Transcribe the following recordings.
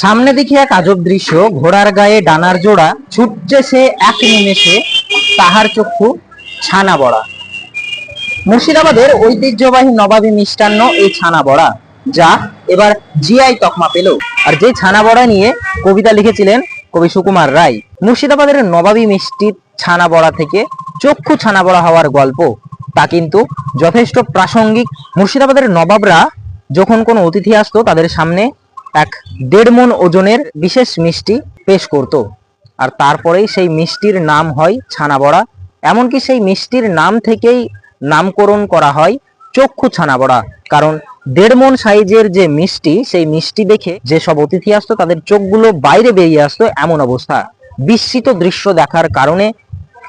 সামনে দেখি এক আজব দৃশ্য, ঘোড়ার গায়ে ডানার জোড়া, ছুটছে সে এক নিমেষে তাহার চক্ষু ছানা বড়া মুর্শিদাবাদের ঐতিহ্যবাহী নবাবী মিষ্টান্ন এই ছানা বড়া যা এবার জিআই তকমা পেল। আর যে ছানা বড়া নিয়ে কবিতা লিখেছিলেন কবি সুকুমার রায়, মুর্শিদাবাদের নবাবী মিষ্টি ছানা বড়া থেকে চক্ষু ছানা বড়া হওয়ার গল্প। তা কিন্তু যথেষ্ট প্রাসঙ্গিক। মুর্শিদাবাদের নবাবরা যখন কোনো অতিথি আসতো, তাদের সামনে এক দেড় মন ওজনের বিশেষ মিষ্টি পেশ করত। আর তারপরেই সেই মিষ্টির নাম হয় ছানা বড়া এমনকি সেই মিষ্টির নাম থেকেই নামকরণ করা হয় চক্ষু ছানা বড়া কারণ দেড় মন সাইজের যে মিষ্টি, সেই মিষ্টি দেখে যে সব অতিথি আসতো, তাদের চোখগুলো বাইরে বেরিয়ে আসতো এমন অবস্থা। বিস্মিত দৃশ্য দেখার কারণে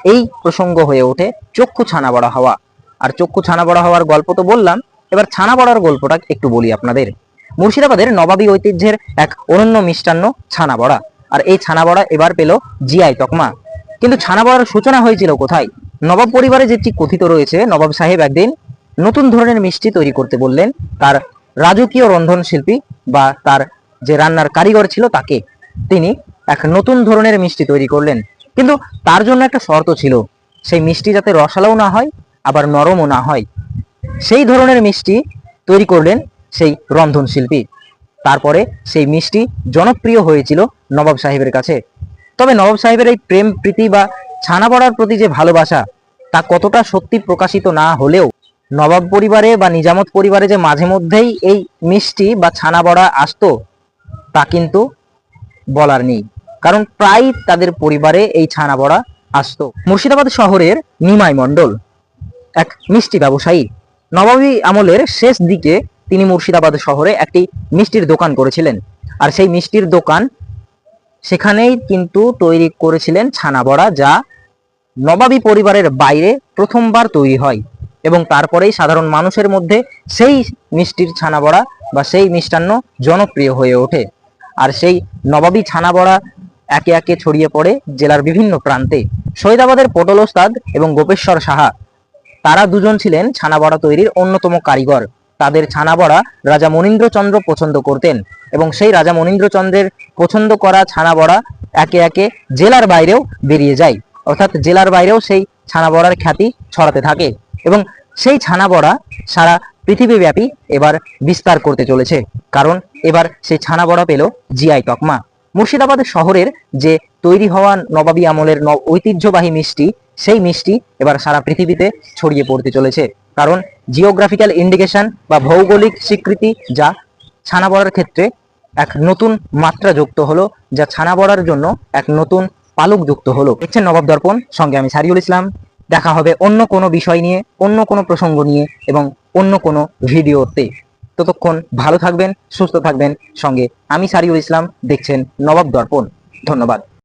এই প্রসঙ্গ হয়ে ওঠে চক্ষু ছানা বড়া হওয়া। আর চক্ষু ছানা বড়া হওয়ার গল্প তো বললাম, এবার ছানা বড়ার গল্পটা একটু বলি আপনাদের। মুর্শিদাবাদের নবাবী ঐতিহ্যের এক অনন্য মিষ্টান্ন ছানা বড়া আর এই ছানা বড়া এবার পেল জিআই তকমা। কিন্তু ছানা বড়ার সূচনা হয়েছিল কোথায়? নবাব পরিবারে যেটি কথিত রয়েছে, নবাব সাহেব একদিন নতুন ধরনের মিষ্টি তৈরি করতে বললেন, তার রাজকীয় রন্ধন শিল্পী বা তার যে রান্নার কারিগর ছিল তাকে। তিনি এক নতুন ধরনের মিষ্টি তৈরি করলেন। কিন্তু তার জন্য একটা শর্ত ছিল, সেই মিষ্টি যাতে রসালাও না হয়, আবার নরমও না হয়। সেই ধরনের মিষ্টি তৈরি করলেন সেই রন্ধন শিল্পী। তারপরে সেই মিষ্টি জনপ্রিয় হয়েছিল নবাব সাহেবের কাছে। তবে নবাব সাহেবের এই প্রেম, প্রীতি বা ছানা বড়ার প্রতি যে ভালোবাসা, তা কতটা সত্যি প্রকাশিত না হলেও নবাব পরিবারে বা নিজামত পরিবারে যে মাঝে মধ্যেই এই মিষ্টি বা ছানা বড়া আসতো, তা কিন্তু বলার নেই। কারণ প্রায় তাদের পরিবারে এই ছানা বড়া আসতো। মুর্শিদাবাদ শহরের নিমাই মণ্ডল, এক মিষ্টি ব্যবসায়ী। নবাবী আমলের শেষ দিকে তিনি মুর্শিদাবাদ শহরে একটি মিষ্টির দোকান করেছিলেন। আর সেই মিষ্টির দোকান সেখানেই কিন্তু তৈরি করেছিলেন ছানা বড়া, যা নবাবী পরিবারের বাইরে প্রথমবার তৈরি হয় এবং তারপরেই সাধারণ মানুষের মধ্যে সেই মিষ্টির ছানা বড়া বা সেই মিষ্টান্ন জনপ্রিয় হয়ে ওঠে। আর সেই নবাবী ছানা বড়া একে একে ছড়িয়ে পড়ে জেলার বিভিন্ন প্রান্তে। সৈদাবাদের পটল ওস্তাদ এবং গোপেশ্বর সাহা, তারা দুজন ছিলেন ছানা বড়া তৈরির অন্যতম কারিগর। তাদের ছানা বড়া রাজা মনীন্দ্রচন্দ্র পছন্দ করতেন এবং সেই রাজা মনীন্দ্রচন্দ্রের পছন্দ করা ছানা বড়া একে একে জেলার বাইরেও বেরিয়ে যায়। অর্থাৎ জেলার বাইরেও সেই ছানা বড়ার খ্যাতি ছড়াতে থাকে এবং সেই ছানা বড়া সারা পৃথিবীব্যাপী এবার বিস্তার করতে চলেছে। কারণ এবার সেই ছানা বড়া পেল জিআই তকমা। মুর্শিদাবাদ শহরের যে তৈরি হওয়া নবাবী আমলের ঐতিহ্যবাহী মিষ্টি, সেই মিষ্টি এবার সারা পৃথিবীতে ছড়িয়ে পড়তে চলেছে। কারণ জিওগ্রাফিক্যাল ইন্ডিকেশন বা ভৌগোলিক স্বীকৃতি যা ছানা বড়ার ক্ষেত্রে এক নতুন মাত্রা যুক্ত হলো, যা ছানা বড়ার জন্য এক নতুন পালক যুক্ত হলো। দেখছেন নবাব দর্পণ? সঙ্গে আমি সারিউল ইসলাম। দেখা হবে অন্য কোনো বিষয় নিয়ে, অন্য কোনো প্রসঙ্গ নিয়ে এবং অন্য কোনো ভিডিওতে। ততক্ষণ ভালো থাকবেন, সুস্থ থাকবেন। সঙ্গে আমি সারিউল ইসলাম, দেখছেন নবাব দর্পণ। ধন্যবাদ।